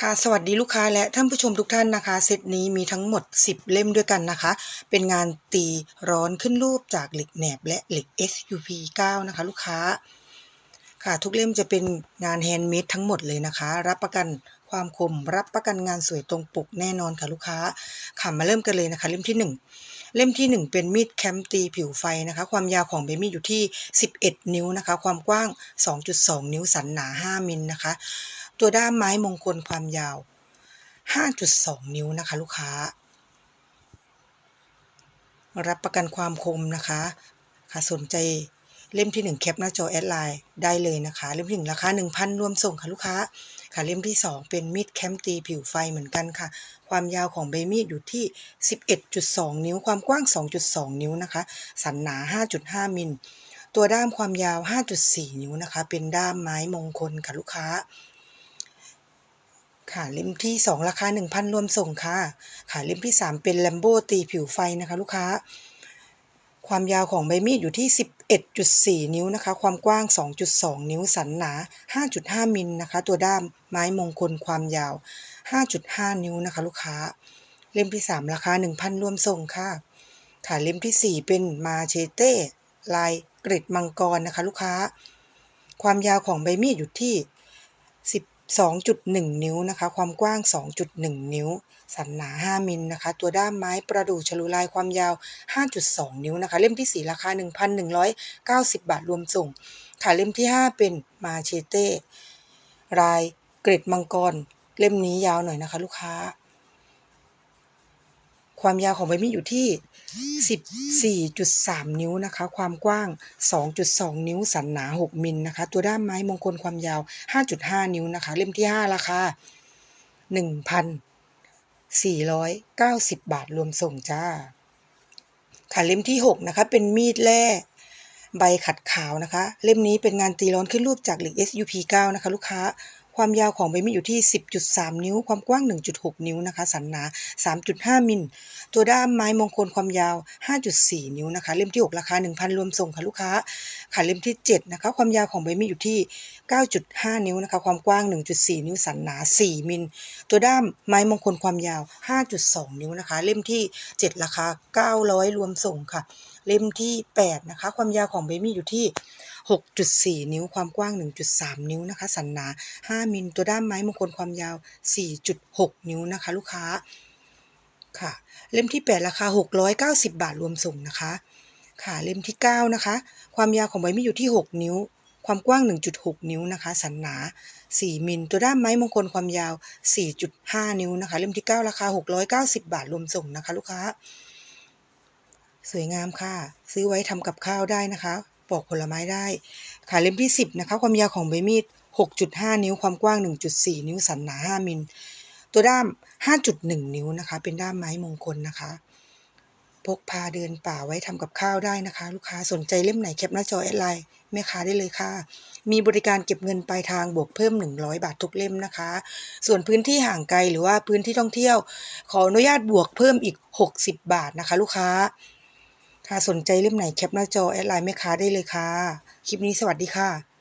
ค่ะสวัสดีลูกค้าและท่านผู้ชมทุกท่านนะคะ เซตนี้มีทั้งหมด 10 เล่มด้วยกันนะคะ เป็นงานตีร้อนขึ้นรูปจากเหล็กแหนบและเหล็ก SUP 9 นะคะ ลูกค้า ค่ะทุกเล่มจะเป็นงานแฮนด์เมดทั้งหมดเลยนะคะ รับประกันความคม รับประกันงานสวยตรงปกแน่นอนค่ะลูกค้าค่ะมาเริ่มกันเลยนะคะ เล่มที่ 1 เล่มที่ 1 เป็นมีดแคมป์ตีผิวไฟนะคะ ความยาวของเบมีดอยู่ที่ 11 นิ้วนะคะ ความกว้าง 2.2 นิ้วสันหนา 5มิลนะคะ ตัวด้ามไม้มงคลความยาว 5.2 นิ้วนะคะลูกค้า รับประกันความคมนะคะค่ะสนใจเล่มที่ 1 แคปหน้าจอแอดไลน์ได้เลยนะคะ เล่มที่1ราคา 1,000 รวมส่งค่ะลูกค้า ค่ะเล่มที่ 2 เป็นมีดแคมตีผิวไฟเหมือนกันค่ะ ความยาวของใบมีดอยู่ที่ 11.2 นิ้ว ความกว้าง 2.2 นิ้วนะคะ สันหนา 5.5 มิล ตัวด้ามความยาว 5.4 นิ้วนะคะ เป็นด้ามไม้มงคลค่ะลูกค้า ค่ะเล่มที่ 2 ราคา 1,000 รวมส่งค่ะ ค่ะเล่มที่ 3 เป็นแลมโบตีผิวไฟนะคะลูกค้า ความยาวของใบมีดอยู่ที่ 11.4 นิ้วนะคะ ความกว้าง 2.2 นิ้ว สันหนา 5.5 มิลนะคะ ตัวด้ามไม้มงคลความยาว 5.5 นิ้วนะคะ ลูกค้า เล่มที่ 3 ราคา 1,000 รวมส่งค่ะ ค่ะเล่มที่ 4 เป็นมาเชเต้ลายกริดมังกรนะคะ ลูกค้า ความยาวของใบมีดอยู่ที่ 2.1 นิ้วนะคะ ความกว้าง 2.1 นิ้ว สันหนา 5 มิลนะคะ ตัวด้ามไม้ประดู่ฉลุลายความยาว 5.2 นิ้วนะคะ เล่มที่ 4 ราคา 1,190 บาทรวมส่ง ค่ะเล่มที่ 5 เป็นมาเชเต้ลายเกร็ดมังกร เล่มนี้ยาวหน่อยนะคะ ลูกค้า ความยาวของใบมีดอยู่ที่ 14.3 นิ้วนะคะ ความกว้าง 2.2 นิ้ว สันหนา 6 มิลนะคะ ตัวด้ามไม้มงคลความยาว 5.5 นิ้วนะคะ เล่มที่ 5 ราคา 1,490 บาทรวมส่งจ้า ค่ะเล่มที่ 6 นะคะ เป็นมีดแร่ใบขัดขาวนะคะ เล่มนี้เป็นงานตีร้อนขึ้นรูปจากเหล็ก SUP 9 นะคะ ลูกค้า ความยาวของใบมีดอยู่ที่ 10.3 นิ้ว ความกว้าง 1.6 นิ้วนะคะ สันหนา 3.5 มิล ตัวด้ามไม้มงคลความยาว 5.4 นิ้วนะคะ เล่มที่ 6 ราคา 1,000 รวมส่งค่ะลูกค้า ค่ะเล่มที่ 7 นะคะ ความยาวของใบมีดอยู่ที่ 9.5 นิ้วนะคะ ความกว้าง 1.4 นิ้ว สันหนา 4 มิล ตัวด้ามไม้มงคลความยาว 5.2 นิ้วนะคะ เล่มที่ 7 ราคา 900 รวมส่งค่ะ เล่มที่ 8 นะคะ ความยาวของใบมีดอยู่ที่ 6.4 นิ้วความกว้าง 1.3 นิ้วนะคะ สันหนา 5 มิลตัวด้ามไม้มงคลความยาว 4.6 นิ้วนะคะ ลูกค้าค่ะ เล่มที่ 8 ราคา 690 บาทรวมส่งนะคะ ค่ะเล่มที่ 9 นะคะ ความยาวของใบมีอยู่ที่ 6 นิ้ว ความกว้าง 1.6 นิ้วนะคะ สันหนา 4 มิลตัวด้ามไม้มงคลความยาว 4.5 นิ้วนะคะ เล่มที่ 9 ราคา 690 บาทรวมส่งนะคะ ลูกค้า สวยงามค่ะ ซื้อไว้ทำกับข้าวได้นะคะ อกผลไม้ได้ ค่ะเล่มที่ 10นะคะความยาวของใบมีด 6.5 นิ้วความกว้าง 1.4 นิ้วสันหนา 5 มิล ตัวด้าม 5.1 นิ้วนะคะ เป็นด้ามไม้มงคลนะคะ พกพาเดินป่าไว้ทำกับข้าวได้นะคะ ลูกค้าสนใจเล่มไหนแคปหน้าจอแอดไลน์แม่ค้าได้เลยค่ะ มีบริการเก็บเงินปลายทางบวกเพิ่ม 100 บาททุกเล่มนะคะ ส่วนพื้นที่ห่างไกลหรือว่าพื้นที่ท่องเที่ยว ขออนุญาตบวกเพิ่มอีก 60 บาทนะคะ ลูกค้า ถ้าสนใจเล่มไหนแคปหน้าจอแอดไลน์แม่ค้าได้เลยค่ะ คลิปนี้สวัสดีค่ะ